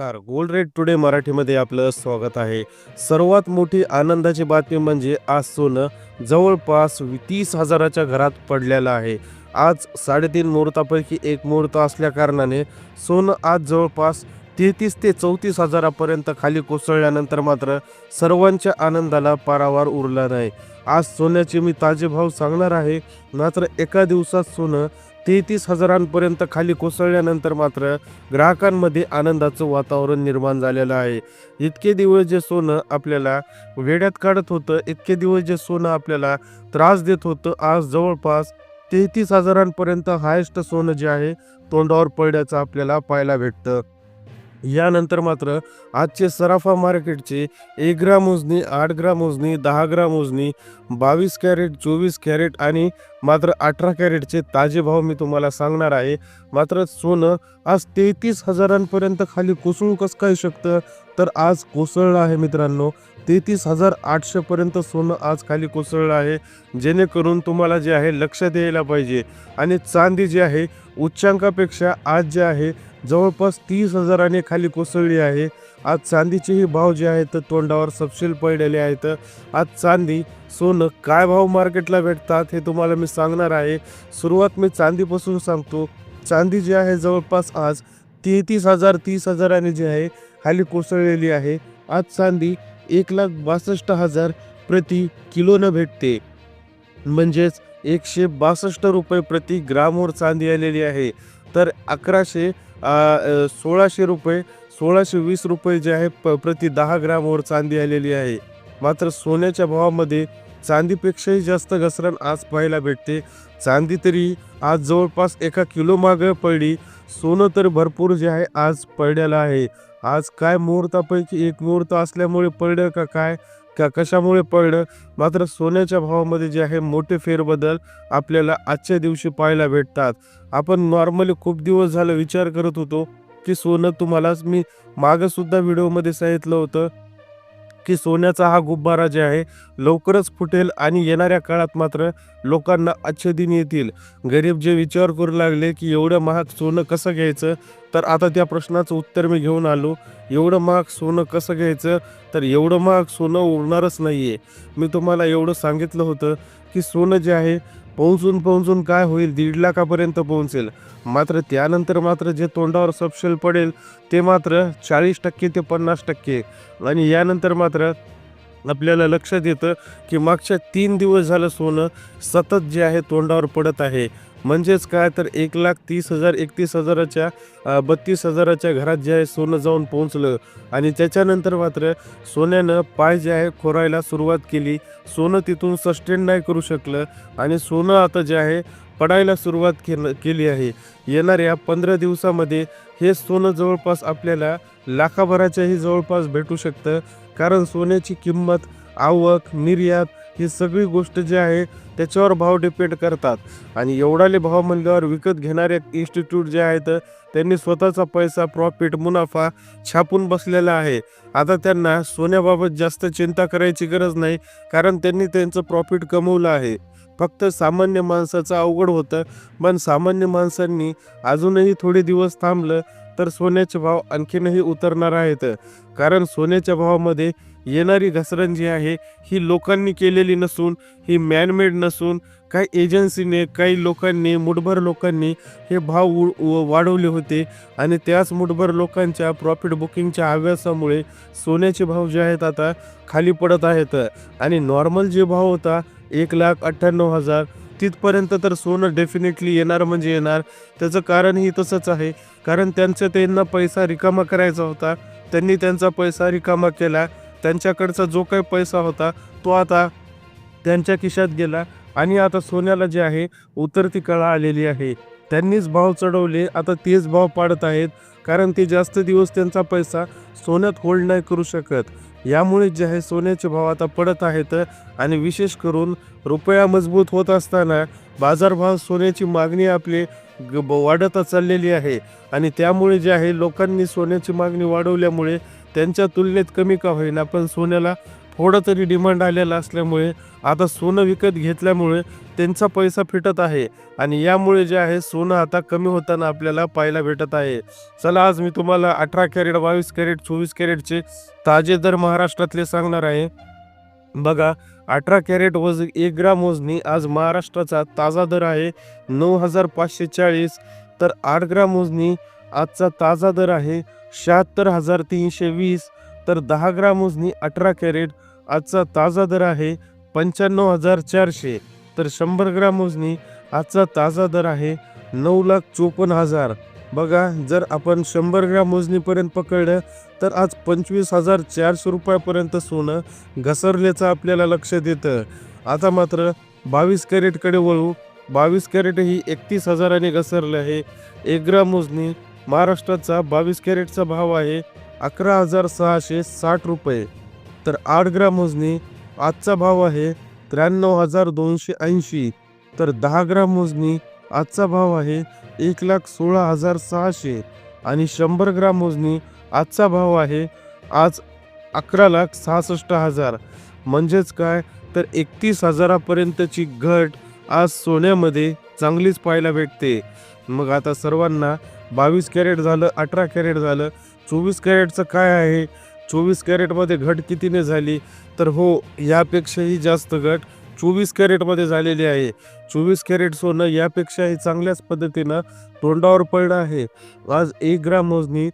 नमस्कार. Gold rate today मराठीमध्ये आपलं स्वागत आहे. सर्वात मोठी आनंदाची बातमी म्हणजे आज सोनं जवळपास तीस हजाराच्या घरात पडलेलं आहे. आज साडेतीन मुहूर्तापैकी एक मुहूर्त असल्या कारणाने सोनं आज जवळपास तेहतीस ते चौतीस हजारापर्यंत खाली कोसळल्यानंतर मात्र सर्वांच्या आनंदाला पारावार उरला नाही. आज सोन्याचे मी ताजे भाव सांगणार आहे. मात्र एका दिवसात सोनं तेहतीस हजारांपर्यंत खाली कोसळल्यानंतर मात्र ग्राहकांमध्ये आनंदाचं वातावरण निर्माण झालेलं आहे. इतके दिवस जे सोनं आपल्याला वेड्यात काढत होतं इतके दिवस जे सोनं आपल्याला त्रास देत होतं आज जवळपास तेहतीस हजारांपर्यंत हायेस्ट सोनं जे आहे तोंडावर पडल्याचं आपल्याला पाहायला भेटतं. यानंतर मात्र आजचे सराफा मार्केटचे एक ग्राम मोजणी आठ ग्राम मोजणी दहा ग्राम मोजणी बावीस कॅरेट चोवीस कॅरेट आणि मात्र अठरा कॅरेटचे ताजे भाव मी तुम्हाला सांगणार आहे. मात्र सोनं आज तेहतीस हजारांपर्यंत खाली कोसळू कसं काय शकतं? तर आज कोसळलं आहे मित्रांनो. तेहतीस हजार आठशेपर्यंत सोनं आज खाली कोसळलं आहे. जेणेकरून तुम्हाला जे आहे लक्षात यायला पाहिजे. आणि चांदी जी आहे उच्चांकापेक्षा आज जे आहे जवळपास तीस हजाराने खाली कोसळली आहे. आज चांदीचेही भाव जे आहेत तोंडावर सपशील पडलेले आहेत. आज चांदी सोनं काय भाव मार्केटला भेटतात हे तुम्हाला मी सांगणार आहे. सुरुवात मी चांदीपासून सांगतो. चांदी जी आहे जवळपास आज तेहतीस हजार तीस हजाराने जी आहे खाली कोसळलेली आहे. आज चांदी एक लाख बासष्ट हजार प्रति किलोनं भेटते. म्हणजेच एकशे बासष्ट रुपये प्रति ग्रामवर चांदी आलेली आहे. तर अकराशे सोळाशे रुपये सोळाशे वीस रुपये जे आहे प प्रति दहा ग्रामवर चांदी आलेली आहे. मात्र सोन्याच्या भावामध्ये चांदीपेक्षाही जास्त घसरण आज पाहायला भेटते. चांदी तरी आज जवळपास एका किलो मागं पडली. सोनं तर भरपूर जे आहे आज पडलेलं आहे. आज काय मुहूर्तापैकी एक मुहूर्त असल्यामुळे पडलं का काय? का कशामुळे पडलं? मात्र सोन्याच्या भावामध्ये जे आहे मोठे फेरबदल आपल्याला आजच्या दिवशी पाहायला भेटतात. आपण नॉर्मली खूप दिवस झालं विचार करत होतो की सोनं तुम्हालाच मी मागं सुद्धा व्हिडिओमध्ये सांगितलं होतं. की सोन्याचा हा गुब्बारा जे आहे लवकरच फुटेल आणि येणाऱ्या काळात मात्र लोकांना अच्छे येतील. गरीब जे विचार करू लागले की एवढं महाग सोनं कसं घ्यायचं? तर आता त्या प्रश्नाचं उत्तर मी घेऊन आलो. एवढं महाग सोनं कसं घ्यायचं? तर एवढं महाग सोनं उरणारच नाही आहे मी तुम्हाला एवढं सांगितलं होतं की सोनं जे आहे पोहोचून पोहोचून काय होईल? दीड लाखापर्यंत पोहोचेल. मात्र त्यानंतर मात्र जे तोंडावर सपशेल पडेल ते मात्र चाळीस टक्के ते पन्नास टक्के. आणि यानंतर मात्र आपल्याला लक्षात येतं की मागच्या तीन दिवस झालं सोनं सतत जे आहे तोंडावर पडत आहे. म्हणजेच काय तर एक लाख तीस हजार एकतीस हजाराच्या बत्तीस हजाराच्या घरात जे आहे सोनं जाऊन पोहोचलं. आणि त्याच्यानंतर मात्र सोन्यानं पाय जे आहे खोरायला सुरुवात केली. सोनं तिथून सस्टेन नाही करू शकलं आणि सोनं आता जे आहे पडायला सुरुवात केलं केली आहे. येणाऱ्या पंधरा दिवसामध्ये हे सोनं जवळपास आपल्याला लाखाभराच्याही जवळपास भेटू शकतं. कारण सोन्याची किंमत आवक निर्यात ही सगळी गोष्ट जी आहे त्याच्यावर भाव डिपेंड करतात. आणि एवढाले भाव म्हणल्यावर विकत घेणारे इन्स्टिट्यूट जे आहेत त्यांनी स्वतःचा पैसा प्रॉफिट मुनाफा छापून बसलेला आहे. आता त्यांना सोन्याबाबत जास्त चिंता करायची गरज नाही कारण त्यांनी त्यांचं प्रॉफिट कमवलं आहे. फक्त सामान्य माणसाचं अवघड होतं पण सामान्य माणसांनी अजूनही थोडे दिवस थांबलं तर सोन्याचे भाव आणखीनही उतरणार आहेत. कारण सोन्याच्या भावामध्ये येणारी घसरण जी आहे ही लोकांनी केलेली नसून ही मॅनमेड नसून काही एजन्सीने काही लोकांनी मुठभर लोकांनी हे भाव उ- वाढवले होते. आणि त्याच मुठभर लोकांच्या प्रॉफिट बुकिंगच्या हव्यासामुळे सोन्याचे भाव जे आहेत आता खाली पडत आहेत. आणि नॉर्मल जे भाव होता एक लाख अठ्ठ्याण्णव हजार तिथपर्यंत तर सोनं डेफिनेटली येणार म्हणजे येणार. त्याचं कारणही तसंच आहे. कारण त्यांचं त्यांना पैसा रिकामा करायचा होता. त्यांनी त्यांचा पैसा रिकामा केला. त्यांच्याकडचा जो काही पैसा होता तो आता त्यांच्या खिशात गेला. आणि आता सोन्याला जे आहे उतरती कळा आलेली आहे. त्यांनीच भाव चढवले. आता तेच भाव पाडत आहेत. कारण ते जास्त दिवस त्यांचा पैसा सोन्यात होल्ड नाही करू शकत. यामुळे जे आहे सोन्याचे भाव आता पडत आहेत आणि विशेष करून रुपया मजबूत होत असताना बाजारभाव सोन्याची मागणी आपली ग- ब- वाढत चाललेली आहे. आणि त्यामुळे जे आहे लोकांनी सोन्याची मागणी वाढवल्यामुळे त्यांच्या तुलनेत कमी का होईना पण सोन्याला थोडं तरी डिमांड आलेलं असल्यामुळे आता सोनं विकत घेतल्यामुळे त्यांचा पैसा फिटत आहे. आणि यामुळे जे आहे सोनं आता कमी होताना आपल्याला पाहायला भेटत आहे. चला आज मी तुम्हाला अठरा कॅरेट बावीस कॅरेट चोवीस कॅरेटचे ताजे दर महाराष्ट्रातले सांगणार आहे. बघा अठरा कॅरेट वज एक ग्राम वजनी आज महाराष्ट्राचा ताजा दर आहे नऊ हजार पाचशे चाळीस. तर आठ ग्राम वजनी आजचा ताजा दर आहे शहात्तर हजार तीनशे वीस. तर दहा ग्राम उजनी अठरा कॅरेट आजचा ताजा दर आहे पंच्याण्णव हजार चारशे. तर शंभर ग्राम उजनी आजचा ताजा दर आहे नऊ लाख चोपन्न हजार. बघा जर आपण शंभर ग्राम मोजणीपर्यंत पकडलं तर आज पंचवीस हजार चारशे रुपयापर्यंत सोनं घसरल्याचं आपल्याला लक्षात येतं आता मात्र बावीस कॅरेटकडे वळू. बावीस कॅरेट ही एकतीस हजाराने घसरले आहे. एक ग्राम मोजणी महाराष्ट्राचा बावीस कॅरेटचा भाव आहे अकरा हजार सहाशे साठ रुपये. तर आठ ग्राम मोजणी आजचा भाव आहे त्र्याण्णव हजार दोनशे ऐंशी. तर दहा ग्राम मोजणी आजचा भाव आहे एक लाख सोळा हजार सहाशे. आणि शंभर ग्राम मोजणी आजचा भाव आहे आज अकरा लाख सहासष्ट हजार. म्हणजेच काय? तर एकतीस हजारापर्यंतची घट आज सोन्यामध्ये चांगलीच पाहायला भेटते. मग आता सर्वांना बावीस कॅरेट झालं अठरा कॅरेट झालं चोवीस कॅरेटचं काय आहे? चोवीस कॅरेटमध्ये घट कितीने झाली? तर हो यापेक्षाही जास्त घट चोवीस कॅरेटमध्ये झालेली आहे. चोवीस कॅरेट सोनं यापेक्षाही चांगल्याच पद्धतीनं तोंडावर पडलं आहे. आज एक ग्राम मोजणी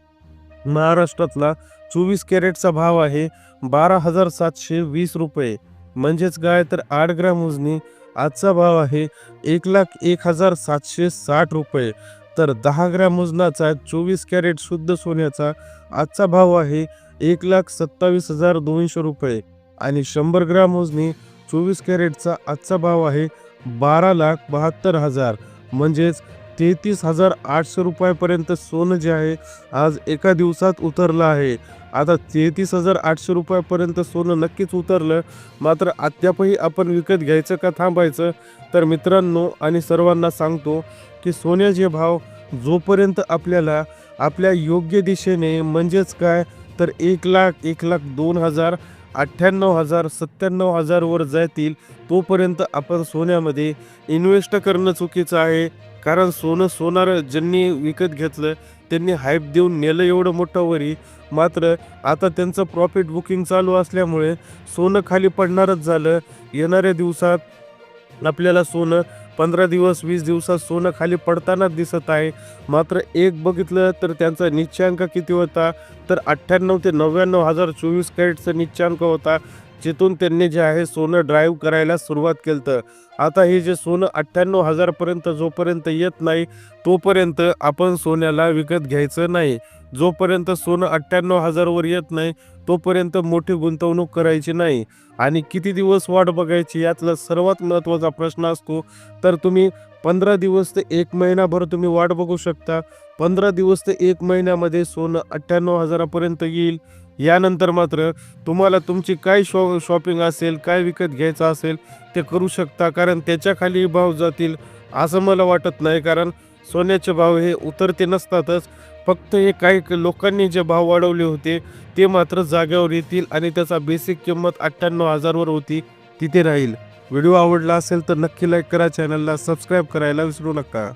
महाराष्ट्रातला चोवीस कॅरेटचा भाव आहे बारा हजार सातशे वीस रुपये. म्हणजेच काय? तर आठ ग्राम मोजणी आजचा भाव आहे एक लाख एक हजार सातशे साठ रुपये. तर दहा ग्रॅम वजनाचा चोवीस कॅरेट शुद्ध सोन्याचा आजचा भाव आहे एक लाख सत्तावीस हजार दोनशे रुपये. आणि शंभर ग्रॅम मोजणी चोवीस कॅरेटचा आजचा भाव आहे बारा लाख बहात्तर हजार. म्हणजेच तेहतीस हजार आठशे रुपयापर्यंत सोनं जे आहे आज एका दिवसात उतरलं आहे. आता तेहतीस हजार आठशे रुपयापर्यंत सोनं नक्कीच उतरलं मात्र अद्यापही आपण विकत घ्यायचं का थांबायचं? तर मित्रांनो आणि सर्वांना सांगतो की सोन्याचे भाव जोपर्यंत आपल्याला आपल्या योग्य दिशेने म्हणजेच काय तर एक लाख एक लाख दोन हजार अठ्ठ्याण्णव हजार सत्त्याण्णव हजारवर जातील तोपर्यंत आपण सोन्यामध्ये इन्व्हेस्ट करणं चुकीचं आहे. कारण सोनं सोनार ज्यांनी विकत घेतलं त्यांनी हाईप देऊन नेलं एवढं मोठं वरी. मात्र आता त्यांचं प्रॉफिट बुकिंग चालू असल्यामुळे सोनं खाली पडणारच झालं. येणाऱ्या दिवसात आपल्याला सोनं पंधरा दिवस वीस दिवसात सोनं खाली पडतानाच दिसत आहे. मात्र एक बघितलं तर त्यांचा निश्चांक किती होता? तर अठ्ठ्याण्णव ते नव्याण्णव हजार चोवीस कॅरेटचा निश्चांक होता. जिथून त्यांनी जे आहे सोनं ड्राईव्ह करायला सुरुवात केलं तर आता हे जे सोनं अठ्ठ्याण्णव हजारपर्यंत जोपर्यंत येत नाही तोपर्यंत आपण सोन्याला विकत घ्यायचं नाही. जोपर्यंत सोनं अठ्ठ्याण्णव हजारवर येत नाही तोपर्यंत मोठी गुंतवणूक करायची नाही. आणि किती दिवस वाट बघायची यातला सर्वात महत्त्वाचा प्रश्न असतो तर तुम्ही पंधरा दिवस ते एक महिनाभर तुम्ही वाट बघू शकता. पंधरा दिवस ते एक महिन्यामध्ये सोनं अठ्ठ्याण्णव हजारापर्यंत येईल. यानंतर मात्र तुम्हाला तुमची काय शॉ शॉपिंग असेल काय विकत घ्यायचं असेल ते करू शकता कारण त्याच्याखाली भाव जातील असं मला वाटत नाही. कारण सोन्याचे भाव हे उतरते नसतातच. फक्त हे काही लोकांनी जे भाव वाढवले होते ते मात्र जाग्यावर येतील आणि त्याचा बेसिक किंमत अठ्ठ्याण्णव हजारवर होती तिथे राहील. व्हिडिओ आवडला असेल तर नक्की लाईक करा चॅनलला सबस्क्राईब करायला विसरू नका.